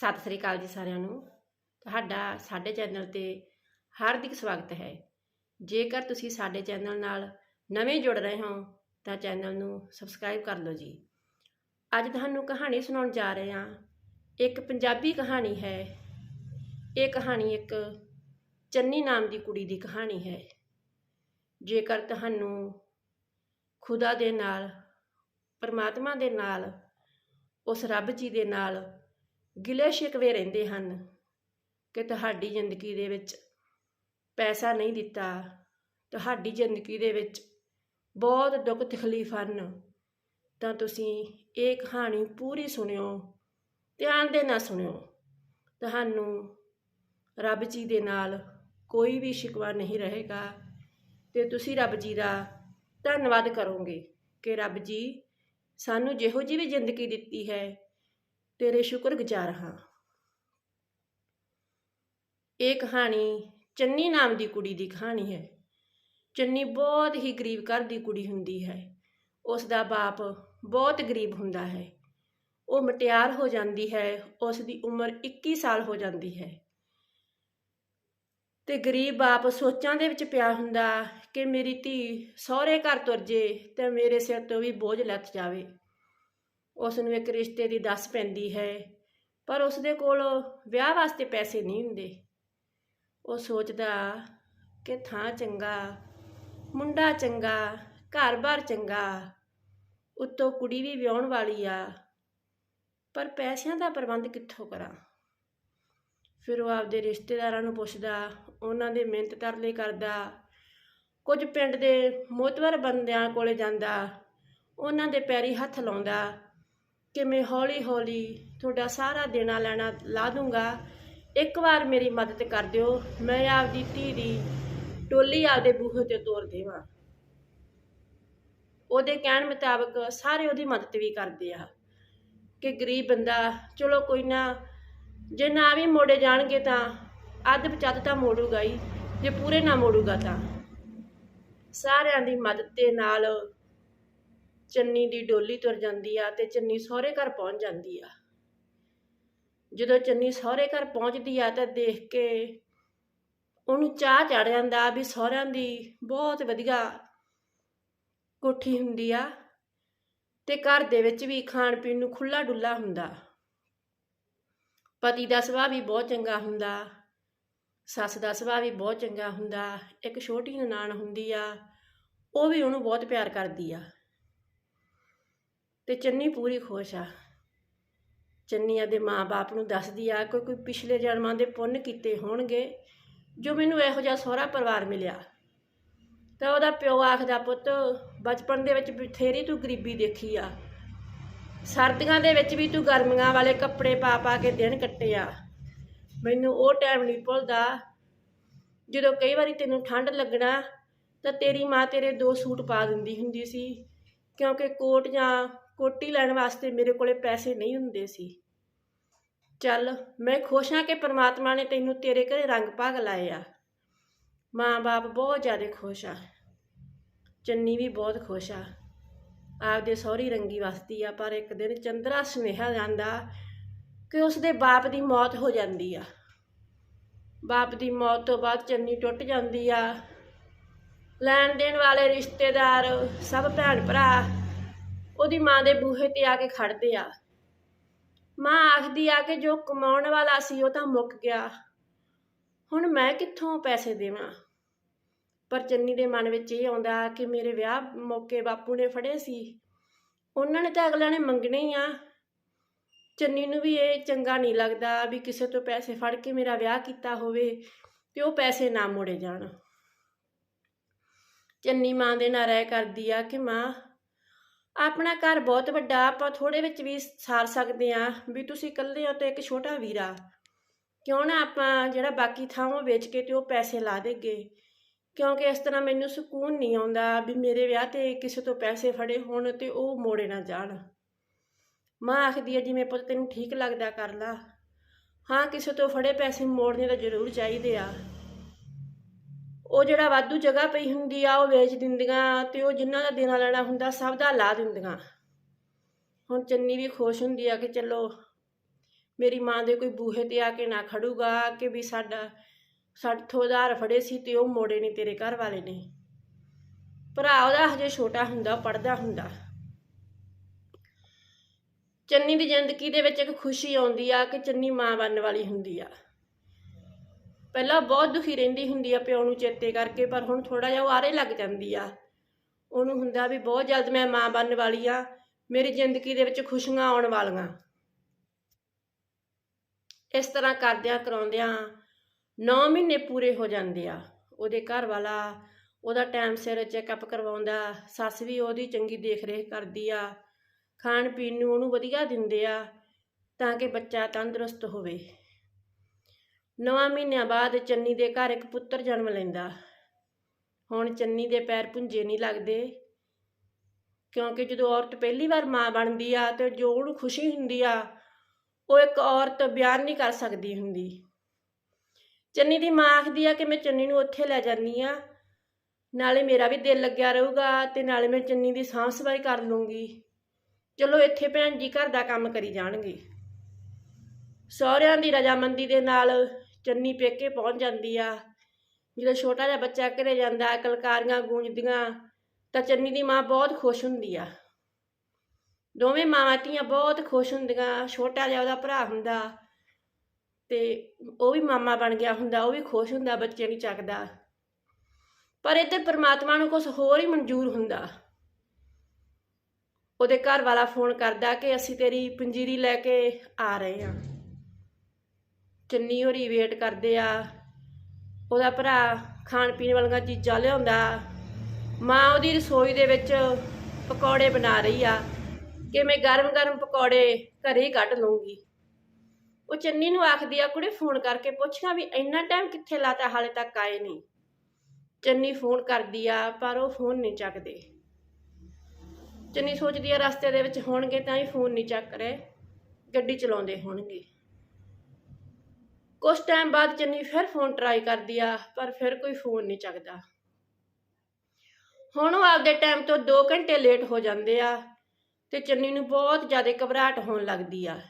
ਸਤਿ ਸ੍ਰੀ ਅਕਾਲ ਜੀ ਸਾਰਿਆਂ ਨੂੰ। ਤੁਹਾਡਾ ਸਾਡੇ ਚੈਨਲ ਤੇ ਹਾਰਦਿਕ ਸਵਾਗਤ ਹੈ। ਜੇਕਰ ਤੁਸੀਂ ਸਾਡੇ ਚੈਨਲ ਨਾਲ ਨਵੇਂ ਜੁੜ ਰਹੇ ਹੋ, ਤਾਂ ਚੈਨਲ ਨੂੰ ਸਬਸਕ੍ਰਾਈਬ ਕਰ ਲਓ ਜੀ। ਅੱਜ ਤੁਹਾਨੂੰ ਕਹਾਣੀ ਸੁਣਾਉਣ ਜਾ ਰਹੇ ਹਾਂ। ਇੱਕ ਪੰਜਾਬੀ ਕਹਾਣੀ ਹੈ। ਇਹ ਕਹਾਣੀ ਇੱਕ ਚੰਨੀ ਨਾਮ ਦੀ ਕੁੜੀ ਦੀ ਕਹਾਣੀ ਹੈ। ਜੇਕਰ ਤੁਹਾਨੂੰ ਖੁਦਾ ਦੇ ਨਾਲ, ਪਰਮਾਤਮਾ ਦੇ ਨਾਲ, ਉਸ ਰੱਬ ਜੀ ਦੇ ਨਾਲ ਗਿਲੇ ਸ਼ਿਕਵੇ ਰਹਿੰਦੇ ਹਨ ਕਿ ਤੁਹਾਡੀ ਜ਼ਿੰਦਗੀ ਦੇ ਵਿੱਚ ਪੈਸਾ ਨਹੀਂ ਦਿੱਤਾ, ਤੁਹਾਡੀ ਜ਼ਿੰਦਗੀ ਦੇ ਵਿੱਚ ਬਹੁਤ ਦੁੱਖ ਤਕਲੀਫ ਹਨ, ਤਾਂ ਤੁਸੀਂ ਇਹ ਕਹਾਣੀ ਪੂਰੀ ਸੁਣਿਓ, ਧਿਆਨ ਦੇ ਨਾਲ ਸੁਣਿਓ। ਤੁਹਾਨੂੰ ਰੱਬ ਜੀ ਦੇ ਨਾਲ ਕੋਈ ਵੀ ਸ਼ਿਕਵਾ ਨਹੀਂ ਰਹੇਗਾ ਤੇ ਤੁਸੀਂ ਰੱਬ ਜੀ ਦਾ ਧੰਨਵਾਦ ਕਰੋਗੇ ਕਿ ਰੱਬ ਜੀ ਸਾਨੂੰ ਜਿਹੋ ਜਿਹੀ ਵੀ ਜ਼ਿੰਦਗੀ ਦਿੱਤੀ ਹੈ ਤੇਰੇ ਸ਼ੁਕਰਗੁਜ਼ਾਰ ਹਾਂ। ਇਹ ਕਹਾਣੀ ਚੰਨੀ ਨਾਮ ਦੀ ਕੁੜੀ ਦੀ ਕਹਾਣੀ ਹੈ। ਚੰਨੀ ਬਹੁਤ ਹੀ ਗਰੀਬ ਘਰ ਦੀ ਕੁੜੀ ਹੁੰਦੀ ਹੈ। ਉਸ ਦਾ ਬਾਪ ਬਹੁਤ ਗਰੀਬ ਹੁੰਦਾ ਹੈ। ਉਹ ਮਟਿਆਰ ਹੋ ਜਾਂਦੀ ਹੈ। ਉਸ ਦੀ ਉਮਰ 21 ਸਾਲ ਹੋ ਜਾਂਦੀ ਹੈ। ਤੇ ਗਰੀਬ ਬਾਪ ਸੋਚਾਂ ਦੇ ਵਿੱਚ ਪਿਆ ਹੁੰਦਾ ਕਿ ਮੇਰੀ ਧੀ ਸਹੁਰੇ ਘਰ ਤੁਰ ਜੇ ਤੇ ਮੇਰੇ ਸਿਰ ਤੋਂ ਵੀ ਬੋਝ ਲੱਥ ਜਾਵੇ। ਉਸ ਨੂੰ ਇੱਕ ਰਿਸ਼ਤੇ ਦੀ ਦੱਸ ਪੈਂਦੀ ਹੈ, ਪਰ ਉਸ ਦੇ ਕੋਲ ਵਿਆਹ ਵਾਸਤੇ ਪੈਸੇ ਨਹੀਂ ਹੁੰਦੇ। ਉਹ ਸੋਚਦਾ ਕਿ ਥਾਂ ਚੰਗਾ, ਮੁੰਡਾ ਚੰਗਾ, ਘਰ-ਬਾਰ ਚੰਗਾ, ਉੱਤੋਂ ਕੁੜੀ ਵੀ ਵਿਆਹਣ ਵਾਲੀ ਆ, ਪਰ ਪੈਸਿਆਂ ਦਾ ਪ੍ਰਬੰਧ ਕਿੱਥੋਂ ਕਰਾਂ? ਫਿਰ ਉਹ ਆਪਦੇ ਰਿਸ਼ਤੇਦਾਰਾਂ ਨੂੰ ਪੁੱਛਦਾ, ਉਹਨਾਂ ਦੇ ਮਿਹਨਤ ਤਰਲੇ ਕਰਦਾ, ਕੁਝ ਪਿੰਡ ਦੇ ਮੋਤਵਰ ਬੰਦਿਆਂ ਕੋਲੇ ਜਾਂਦਾ, ਉਹਨਾਂ ਦੇ ਪੈਰੀ ਹੱਥ ਲਾਉਂਦਾ ਕਿ ਮੈਂ ਹੌਲੀ ਹੌਲੀ ਤੁਹਾਡਾ ਸਾਰਾ ਦੇਣਾ ਲੈਣਾ ਲਾ ਦੂੰਗਾ। ਇੱਕ ਵਾਰ ਮੇਰੀ ਮਦਦ ਕਰ ਦਿਓ। ਮੈਂ ਆਪਦੀ ਧੀ ਦੀ ਟੋਲੀ ਆਪਦੇ ਬੂਹੇ ਤੇ ਤੋਰ ਦੇਵਾਂ। ਉਹਦੇ ਕਹਿਣ ਮੁਤਾਬਕ ਸਾਰੇ ਉਹਦੀ ਮਦਦ ਵੀ ਕਰਦੇ ਆ। ਕਿ ਗਰੀਬ ਬੰਦਾ, ਚਲੋ ਕੋਈ ਨਾ, ਜੇ ਨਾ ਵੀ ਮੋੜੇ ਜਾਣਗੇ ਤਾਂ ਅੱਧ ਬਚਤ ਤਾਂ ਮੋੜੂਗਾ ਹੀ, ਜੇ ਪੂਰੇ ਨਾ ਮੋੜੂਗਾ ਤਾਂ। ਸਾਰਿਆਂ ਦੀ ਮਦਦ ਦੇ ਨਾਲ ਚੰਨੀ ਦੀ ਡੋਲੀ ਤੁਰ ਜਾਂਦੀ ਆ ਤੇ ਚੰਨੀ ਸਹੁਰੇ ਘਰ ਪਹੁੰਚ ਜਾਂਦੀ ਆ। ਜਦੋਂ ਚੰਨੀ ਸਹੁਰੇ ਘਰ ਪਹੁੰਚਦੀ ਆ ਤਾਂ ਦੇਖ ਕੇ ਉਹਨੂੰ ਚਾਹ ਚੜ ਜਾਂਦਾ ਵੀ ਸਹੁਰਿਆਂ ਦੀ ਬਹੁਤ ਵਧੀਆ ਕੋਠੀ ਹੁੰਦੀ ਆ ਤੇ ਘਰ ਦੇ ਵਿੱਚ ਵੀ ਖਾਣ ਪੀਣ ਨੂੰ ਖੁੱਲਾ ਡੁੱਲਾ ਹੁੰਦਾ। ਪਤੀ ਦਾ ਸੁਭਾਅ ਵੀ ਬਹੁਤ ਚੰਗਾ ਹੁੰਦਾ, ਸੱਸ ਦਾ ਸੁਭਾਅ ਵੀ ਬਹੁਤ ਚੰਗਾ ਹੁੰਦਾ, ਇੱਕ ਛੋਟੀ ਨਨਾਣ ਹੁੰਦੀ ਆ, ਉਹ ਵੀ ਉਹਨੂੰ ਬਹੁਤ ਪਿਆਰ ਕਰਦੀ ਆ। ਤੇ ਚੰਨੀ ਪੂਰੀ ਖੁਸ਼ ਆ। ਚੰਨੀ ਦੇ ਮਾਂ-ਬਾਪ ਨੂੰ ਦੱਸਦੀ ਆ, ਕੋਈ ਕੋਈ ਪਿਛਲੇ ਜਨਮਾਂ ਦੇ ਪੁੰਨ ਕੀਤੇ ਹੋਣਗੇ, ਜੋ ਮੈਨੂੰ ਇਹੋ ਜਿਹਾ ਸਹੁਰਾ ਪਰਿਵਾਰ ਮਿਲਿਆ। ਤਾਂ ਉਹਦਾ ਪਿਓ ਆਖਦਾ, ਪੁੱਤ, ਬਚਪਨ ਦੇ ਵਿੱਚ ਬਥੇਰੀ ਤੂੰ ਗਰੀਬੀ ਦੇਖੀ ਆ। ਸਰਦੀਆਂ ਦੇ ਵਿੱਚ ਵੀ ਤੂੰ ਗਰਮੀਆਂ ਵਾਲੇ ਕੱਪੜੇ ਪਾ ਪਾ ਕੇ ਦਿਨ ਕੱਟੇ ਆ ਮੈਨੂੰ ਉਹ ਟਾਈਮ ਨਹੀਂ ਭੁੱਲਦਾ, ਜਦੋਂ ਕਈ ਵਾਰੀ ਤੈਨੂੰ ਠੰਡ ਲੱਗਣਾ, ਤਾਂ ਤੇਰੀ ਮਾਂ ਤੇਰੇ ਦੋ ਸੂਟ ਪਾ ਦਿੰਦੀ ਹੁੰਦੀ ਸੀ, ਕਿਉਂਕਿ ਕੋਟ ਜਾਂ ਕੋਟੀ ਲੈਣ ਵਾਸਤੇ ਮੇਰੇ ਕੋਲੇ ਪੈਸੇ ਨਹੀਂ ਹੁੰਦੇ ਸੀ। ਚੱਲ, ਮੈਂ ਖੁਸ਼ ਹਾਂ ਕਿ ਪ੍ਰਮਾਤਮਾ ਨੇ ਤੈਨੂੰ ਤੇਰੇ ਘਰੇ ਰੰਗ ਭਾਗ ਲਾਏ ਆ ਮਾਂ-ਬਾਪ ਬਹੁਤ ਜ਼ਿਆਦਾ ਖੁਸ਼ ਆ। ਚੰਨੀ ਵੀ ਬਹੁਤ ਖੁਸ਼ ਆ। ਆਪਦੇ ਸਹੁਰੀ ਰੰਗੀ ਵਸਦੀ ਆ, ਪਰ ਇੱਕ ਦਿਨ ਚੰਦਰਾ ਸੁਨੇਹਾ ਜਾਂਦਾ ਕਿ ਉਸਦੇ ਬਾਪ ਦੀ ਮੌਤ ਹੋ ਜਾਂਦੀ ਆ। ਬਾਪ ਦੀ ਮੌਤ ਤੋਂ ਬਾਅਦ ਚੰਨੀ ਟੁੱਟ ਜਾਂਦੀ ਆ। ਲੈਣ ਦੇਣ ਵਾਲੇ ਰਿਸ਼ਤੇਦਾਰ, ਸਭ ਭੈਣ ਭਰਾ ਉਹਦੀ ਮਾਂ ਦੇ ਬੂਹੇ ਤੇ ਆ ਕੇ ਖੜਦੇ ਆ। ਮਾਂ ਆਖਦੀ ਆ ਕਿ ਜੋ ਕਮਾਉਣ ਵਾਲਾ ਸੀ ਉਹ ਤਾਂ ਮੁੱਕ ਗਿਆ। ਹੁਣ ਮੈਂ ਕਿੱਥੋਂ ਪੈਸੇ ਦੇਵਾਂ? ਪਰ ਚੰਨੀ ਦੇ ਮਨ ਵਿੱਚ ਇਹ ਆਉਂਦਾ ਕਿ ਮੇਰੇ ਵਿਆਹ ਮੌਕੇ ਬਾਪੂ ਨੇ ਫੜੇ ਸੀ। ਉਹਨਾਂ ਨੇ ਤਾਂ ਅਗਲਿਆਂ ਨੇ ਮੰਗਣੇ ਹੀ ਆ। ਚੰਨੀ ਨੂੰ ਵੀ ਇਹ ਚੰਗਾ ਨਹੀਂ ਲੱਗਦਾ ਵੀ ਕਿਸੇ ਤੋਂ ਪੈਸੇ ਫੜ ਕੇ ਮੇਰਾ ਵਿਆਹ ਕੀਤਾ ਹੋਵੇ ਤੇ ਉਹ ਪੈਸੇ ਨਾ ਮੋੜੇ ਜਾਣ। ਚੰਨੀ ਮਾਂ ਦੇ ਨਾਲ ਰਹਿ ਕਰਦੀ ਆ ਕਿ ਮਾਂ ਆਪਣਾ ਘਰ ਬਹੁਤ ਵੱਡਾ, ਆਪਾਂ ਥੋੜੇ ਵਿੱਚ ਵੀ ਸਾਰ ਸਕਦੇ ਆ ਵੀ ਤੁਸੀਂ ਇਕੱਲੇ ਹੋ ਤੇ ਇੱਕ ਛੋਟਾ ਵੀਰਾ। ਕਿਉਂ ਨਾ ਆਪਾਂ ਜਿਹੜਾ ਬਾਕੀ ਥਾਂ ਵੇਚ ਕੇ ਤੇ ਉਹ ਪੈਸੇ ਲਾ ਦੇਗੇ ਕਿਉਂਕਿ ਇਸ ਤਰ੍ਹਾਂ ਮੈਨੂੰ ਸਕੂਨ ਨਹੀਂ ਆਉਂਦਾ ਵੀ ਮੇਰੇ ਵਿਆਹ ਤੇ ਕਿਸੇ ਤੋਂ ਪੈਸੇ ਫੜੇ ਹੋਣ ਤੇ ਉਹ ਮੋੜੇ ਨਾ ਜਾਣ। ਮਾਂ ਆਖਦੀ ਹੈ, ਜਿਵੇਂ ਪੁੱਤ ਤੈਨੂੰ ਠੀਕ ਲੱਗਦਾ, ਕਰ ਲਾ। ਹਾਂ, ਕਿਸੇ ਤੋਂ ਫੜੇ ਪੈਸੇ ਮੋੜਨੇ ਤਾਂ ਜ਼ਰੂਰ ਚਾਹੀਦੇ ਆ। ਉਹ ਜਿਹੜਾ ਵਾਧੂ ਜਗ੍ਹਾ ਪਈ ਹੁੰਦੀ ਆ, ਉਹ ਵੇਚ ਦਿੰਦੀਆਂ ਤੇ ਉਹ ਜਿਨ੍ਹਾਂ ਦਾ ਦੇਣਾ ਲੈਣਾ ਹੁੰਦਾ, ਸਭ ਦਾ ਲਾ ਦਿੰਦੀਆਂ। ਹੁਣ ਚੰਨੀ ਵੀ ਖੁਸ਼ ਹੁੰਦੀ ਆ ਕਿ ਚਲੋ, ਮੇਰੀ ਮਾਂ ਦੇ ਕੋਈ ਬੂਹੇ ਤੇ ਆ ਕੇ ਨਾ ਖੜੂਗਾ ਕਿ ਵੀ ਸਾਡਾ ਸਾਥੋਂ ਉਧਾਰ ਫੜੇ ਸੀ ਤੇ ਉਹ ਮੋੜੇ ਨਹੀਂ ਤੇਰੇ ਘਰ ਵਾਲੇ ਨੇ। ਭਰਾ ਉਹਦਾ ਹਜੇ ਛੋਟਾ ਹੁੰਦਾ ਪੜਦਾ ਹੁੰਦਾ। ਚੰਨੀ ਦੀ ਜ਼ਿੰਦਗੀ ਦੇ ਵਿੱਚ ਇੱਕ ਖੁਸ਼ੀ ਆਉਂਦੀ ਆ ਕਿ ਚੰਨੀ ਮਾਂ ਬਣਨ ਵਾਲੀ ਹੁੰਦੀ ਆ। ਪਹਿਲਾਂ ਬਹੁਤ ਦੁਖੀ ਰਹਿੰਦੀ ਹੁੰਦੀ ਆ ਪਿਓ ਨੂੰ ਚੇਤੇ ਕਰਕੇ, ਪਰ ਹੁਣ ਥੋੜਾ ਜਿਹਾ ਉਹ ਆਰੇ ਲੱਗ ਜਾਂਦੀ ਆ। ਉਹਨੂੰ ਹੁੰਦਾ ਵੀ ਬਹੁਤ ਜਲਦ ਮੈਂ ਮਾਂ ਬਣਨ ਵਾਲੀ ਆ, ਮੇਰੀ ਜ਼ਿੰਦਗੀ ਦੇ ਵਿੱਚ ਖੁਸ਼ੀਆਂ ਆਉਣ ਵਾਲੀਆਂ। ਇਸ ਤਰ੍ਹਾਂ ਕਰਦਿਆਂ ਕਰਾਉਂਦਿਆਂ 9 ਮਹੀਨੇ ਪੂਰੇ ਹੋ ਜਾਂਦੇ ਆ। ਉਹਦੇ ਘਰ ਵਾਲਾ ਉਹਦਾ ਟਾਈਮ ਸਿਰ ਚੈੱਕਅਪ ਕਰਵਾਉਂਦਾ, ਸੱਸ ਵੀ ਉਹਦੀ ਚੰਗੀ ਦੇਖ ਰੇਖ ਕਰਦੀ ਆ। ਖਾਣ ਪੀਣ ਨੂੰ ਉਹਨੂੰ ਵਧੀਆ ਦਿੰਦੇ ਆ, ਤਾਂ ਕਿ ਬੱਚਾ ਤੰਦਰੁਸਤ ਹੋਵੇ। ਨਵਾਂ ਮਹੀਨਿਆਂ ਬਾਅਦ ਚੰਨੀ ਦੇ ਘਰ ਇੱਕ ਪੁੱਤਰ ਜਨਮ ਲੈਂਦਾ। ਹੁਣ ਚੰਨੀ ਦੇ ਪੈਰ ਪੁੰਜੇ ਨਹੀਂ ਲੱਗਦੇ, ਕਿਉਂਕਿ ਜਦੋਂ ਔਰਤ ਪਹਿਲੀ ਵਾਰ ਮਾਂ ਬਣਦੀ ਆ ਤੇ ਜੋ ਉਹਨੂੰ ਖੁਸ਼ੀ ਹੁੰਦੀ ਆ, ਉਹ ਇੱਕ ਔਰਤ ਬਿਆਨ ਨਹੀਂ ਕਰ ਸਕਦੀ ਹੁੰਦੀ। ਚੰਨੀ ਦੀ ਮਾਂ ਆਖਦੀ ਆ ਕਿ ਮੈਂ ਚੰਨੀ ਨੂੰ ਉੱਥੇ ਲੈ ਜਾਂਦੀ ਆ, ਨਾਲੇ ਮੇਰਾ ਵੀ ਦਿਲ ਲੱਗਿਆ ਰਹੂਗਾ ਤੇ ਨਾਲੇ ਮੈਂ ਚੰਨੀ ਦੀ ਸਾਂਭ ਸਫ਼ਾਈ ਕਰ ਲੂੰਗੀ। ਚਲੋ ਇੱਥੇ ਭੈਣ ਜੀ ਘਰ ਦਾ ਕੰਮ ਕਰੀ ਜਾਣਗੇ। ਸਹੁਰਿਆਂ ਦੀ ਰਜਾਮੰਦੀ ਦੇ ਨਾਲ ਚੰਨੀ ਪੇਕੇ ਪਹੁੰਚ ਜਾਂਦੀ ਆ। ਜਦੋਂ ਛੋਟਾ ਜਿਹਾ ਬੱਚਾ ਘਰੇ ਜਾਂਦਾ, ਕਲਕਾਰੀਆਂ ਗੂੰਜਦੀਆਂ, ਤਾਂ ਚੰਨੀ ਦੀ ਮਾਂ ਬਹੁਤ ਖੁਸ਼ ਹੁੰਦੀ ਆ। ਦੋਵੇਂ ਮਾਵਾਂ ਧੀਆਂ ਬਹੁਤ ਖੁਸ਼ ਹੁੰਦੀਆਂ, ਛੋਟਾ ਜਿਹਾ ਉਹਦਾ ਭਰਾ ਹੁੰਦਾ ਤੇ ਉਹ ਵੀ ਮਾਮਾ ਬਣ ਗਿਆ ਹੁੰਦਾ, ਉਹ ਵੀ ਖੁਸ਼ ਹੁੰਦਾ, ਬੱਚੇ ਨੂੰ ਚੱਕਦਾ। ਪਰ ਇੱਧਰ ਪਰਮਾਤਮਾ ਨੂੰ ਕੁਝ ਹੋਰ ਹੀ ਮਨਜ਼ੂਰ ਹੁੰਦਾ। ਉਹਦੇ ਘਰ ਵਾਲਾ ਫੋਨ ਕਰਦਾ ਕਿ ਅਸੀਂ ਤੇਰੀ ਪੰਜੀਰੀ ਲੈ ਕੇ ਆ ਰਹੇ ਹਾਂ। ਚੰਨੀ ਹੋਰੀ ਵੇਟ ਕਰਦੇ ਆ। ਉਹਦਾ ਭਰਾ ਖਾਣ ਪੀਣ ਵਾਲੀਆਂ ਚੀਜ਼ਾਂ ਲਿਆਉਂਦਾ। ਮਾਂ ਉਹਦੀ ਰਸੋਈ ਦੇ ਵਿੱਚ ਪਕੌੜੇ ਬਣਾ ਰਹੀ ਆ ਕਿ ਮੈਂ ਗਰਮ-ਗਰਮ ਪਕੌੜੇ ਘਰੇ ਹੀ ਕੱਢ ਲਵਾਂਗੀ ਉਹ ਚੰਨੀ ਨੂੰ ਆਖਦੀ ਆ, ਕੁੜੇ, ਫੋਨ ਕਰਕੇ ਪੁੱਛਾਂ ਵੀ ਇੰਨਾ ਟਾਈਮ ਕਿੱਥੇ ਲਾਤਾ, ਹਾਲੇ ਤੱਕ ਆਏ ਨਹੀਂ ਚੰਨੀ ਫੋਨ ਕਰਦੀ ਆ, ਪਰ ਉਹ ਫੋਨ ਨਹੀਂ ਚੱਕਦੇ। ਚੰਨੀ ਸੋਚਦੀ ਆ, ਰਸਤੇ ਦੇ ਵਿੱਚ ਹੋਣਗੇ ਤਾਂ ਹੀ ਫੋਨ ਨਹੀਂ ਚੱਕ ਰਹੇ, ਗੱਡੀ ਚਲਾਉਂਦੇ ਹੋਣਗੇ। ਕੁਝ ਟਾਈਮ ਬਾਅਦ ਚੰਨੀ ਫਿਰ ਫੋਨ ਟਰਾਈ ਕਰਦੀ ਆ, ਪਰ ਫਿਰ ਕੋਈ ਫੋਨ ਨਹੀਂ ਚੱਕਦਾ। ਹੁਣ ਉਹ ਆਪਦੇ ਟਾਈਮ ਤੋਂ 2 ਘੰਟੇ ਲੇਟ ਹੋ ਜਾਂਦੇ ਆ ਤੇ ਚੰਨੀ ਨੂੰ ਬਹੁਤ ਜ਼ਿਆਦਾ ਘਬਰਾਹਟ ਹੋਣ ਲੱਗਦੀ ਆ।